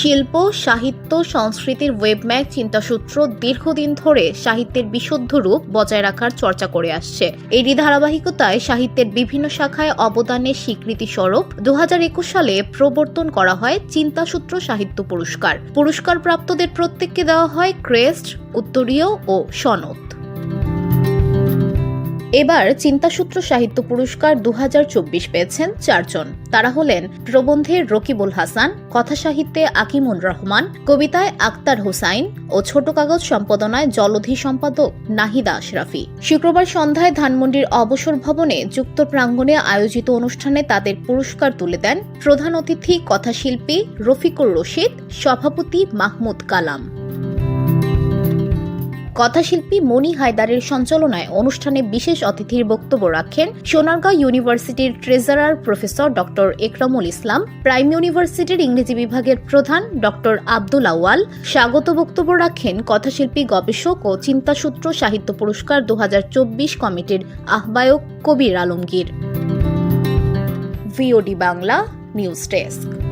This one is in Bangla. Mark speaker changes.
Speaker 1: শিল্প, সাহিত্য, সংস্কৃতির ওয়েবম্যাগ, চিন্তাসূত্র দীর্ঘদিন ধরে সাহিত্যের বিশুদ্ধ রূপ বজায় রাখার চর্চা করে আসছে। এরই ধারাবাহিকতায় সাহিত্যের বিভিন্ন শাখায় অবদানের স্বীকৃতি স্বরূপ দু হাজার একুশ সালে প্রবর্তন করা হয় চিন্তাসূত্র সাহিত্য পুরস্কার। পুরস্কার প্রাপ্তদের প্রত্যেককে দেওয়া হয় ক্রেস্ট, উত্তরীয় ও সনদ। এবার চিন্তাসূত্র সাহিত্য পুরস্কার দু হাজার চব্বিশ পেয়েছেন চারজন। তারা হলেন প্রবন্ধে রকিবুল হাসান কথা সাহিত্যে আকিমুর রহমান, কবিতায় আক্তার হুসাইন ও ছোট কাগজ সম্পাদনায় জলধি সম্পাদক নাহিদা আশরাফি। শুক্রবার সন্ধ্যায় ধানমন্ডির অবসর ভবনে যুক্ত প্রাঙ্গণে আয়োজিত অনুষ্ঠানে তাদের পুরস্কার তুলে দেন প্রধান অতিথি, কথাশিল্পী রফিকুর রশিদ, সভাপতি মাহমুদ কালাম। কথাশিল্পী মনি হায়দারের সঞ্চালনায় অনুষ্ঠানে বিশেষ অতিথির বক্তব্য রাখেন সোনারগাঁও ইউনিভার্সিটির treasurer professor doctor Ekramul Islam, prime ইউনিভার্সিটির ইংরেজি বিভাগের প্রধান ডক্টর আব্দুল আওয়াল স্বাগত বক্তব্য রাখেন কথাশিল্পী, গবেষক ও চিন্তাসূত্র সাহিত্য পুরস্কার দু হাজার চব্বিশ কমিটির আহ্বায়ক Kabir Alamgir. VOD Bangla, news desk.